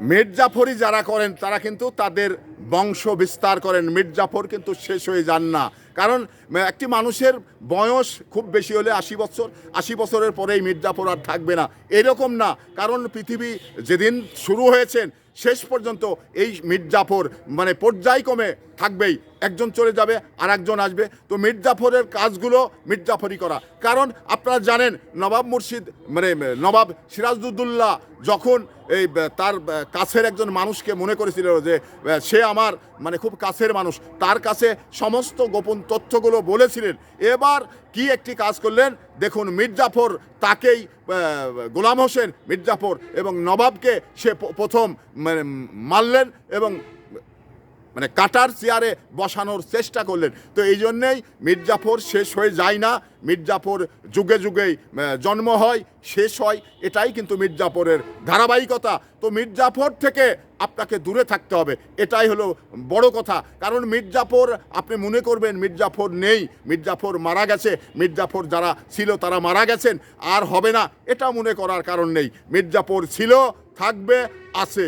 মির্জাফরই যারা করেন, তারা কিন্তু তাদের বংশ বিস্তার করেন। মির্জাফর কিন্তু শেষ হয়ে যান না। কারণ একটি মানুষের বয়স খুব বেশি হলে আশি বছর, আশি বছরের পরেই মির্জাফর আর থাকবে না। এরকম না। কারণ পৃথিবী যেদিন শুরু হয়েছেন শেষ পর্যন্ত এই মির্জাফর মানে পর্যায়ক্রমে থাকবেই। একজন চলে যাবে আর একজন আসবে। তো মির্জাফরের কাজগুলো মির্জাফরই করা। কারণ আপনারা জানেন, নবাব মুর্শিদ মানে নবাব সিরাজউদ্দৌল্লা যখন এই তার কাছের একজন মানুষকে মনে করেছিল যে সে আমার মানে খুব কাছের মানুষ। তার কাছে সমস্ত গোপন তথ্যগুলো বলেছিলেন। এবার কি একটি কাজ করলেন? দেখুন, মির্জাফর তাকেই গোলাম হোসেন মির্জাফর এবং নবাবকে সে প্রথম মানে মারলেন এবং মানে কাটার চেয়ারে বসানোর চেষ্টা করলেন। তো এই জন্যেই মির্জাফর শেষ হয়ে যায় না। মির্জাফর যুগে যুগেই জন্ম হয়, শেষ হয়, এটাই কিন্তু মির্জাফরের ধারাবাহিকতা। তো মির্জাফর থেকে আপনাকে দূরে থাকতে হবে, এটাই হলো বড় কথা। কারণ মির্জাফর, আপনি মনে করবেন মির্জাফর নেই, মির্জাফর মারা গেছে, মির্জাফর যারা ছিল তারা মারা গেছেন, আর হবে না, এটা মনে করার কারণ নেই। মির্জাফর ছিল, থাকবে, আছে।